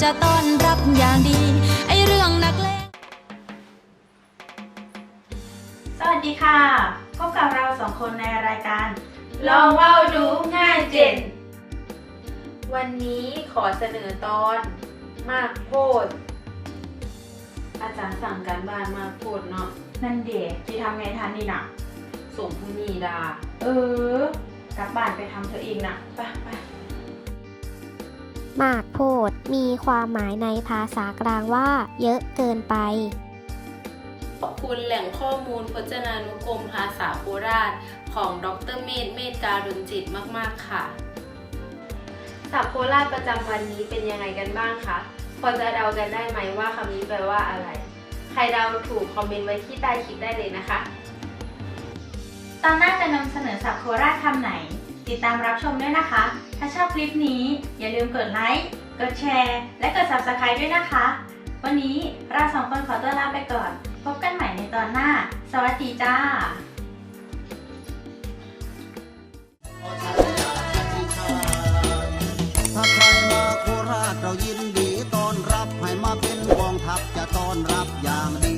อย่างดี ไอเรื่องนักเลงสวัสดีค่ะ พบกับเราสองคนในรายการ ลองเว้าดูง่ายเจน วันนี้ขอเสนอตอน มากโพด อาจารย์สั่งการบ้านมากโพดเนาะ นั่นเด็กที่ทำไงทันนี่นะส่งผู้มีดา เออ กลับบ้านไปทำเธอเองนะไปไป มากโพด มีความหมายในภาษากลางว่า เยอะเกินไป ขอบคุณแหล่งข้อมูลพจนานุกรมภาษาโคราช ของดรเมธเมธการุณจิตมากๆค่ะศัพท์โคราชประจำวันนี้เป็นยังไงกันบ้างคะพอจะเดากันได้ไหมว่าคำนี้แปลว่าอะไร ใครเดาถูกคอมเมนต์ไว้ที่ใต้คลิปได้เลยนะคะ ตอนหน้าจะนำเสนอสับโคราชคำไหน ติดตามรับชมด้วยนะคะ ถ้าชอบคลิปนี้อย่าลืมกดไลค์ กดแชร์ และกด subscribe ด้วยนะคะ วันนี้เราสองคนขอตัวลาไปก่อน พบกันใหม่ในตอนหน้า สวัสดีจ้าถ้าใครมาโคราชเรายินดีต้อนรับ ให้มาเป็นกองทัพจะต้อนรับอย่างดี